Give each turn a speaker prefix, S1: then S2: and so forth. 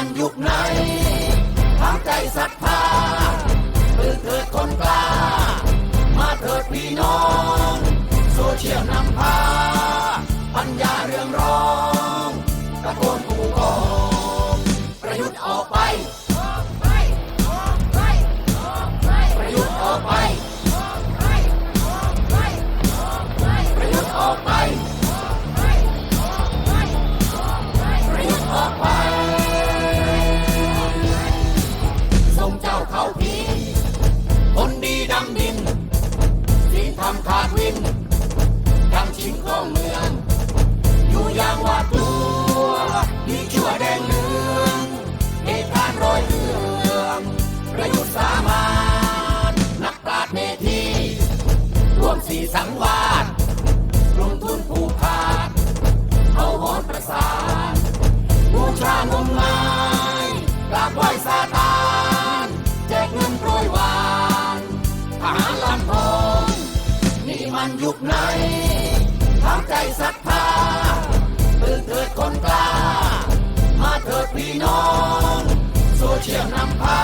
S1: ันยุคไหนทั้งใจศรัทธาตื่นเถิดคนกล้า มาเถิดพี่น้อง โซเชียลนำพา สังวาสลงทุนผูกขาดเอาหอนประสานบูชางมงายกราบไหว้ซาตานแจกเงินโปรยวานทหารลำพงนี่มันยุคไหนทำใจศรัทธาตื่นเถิดคนกล้า มาเถิดพี่น้อง โซเชียลนำพา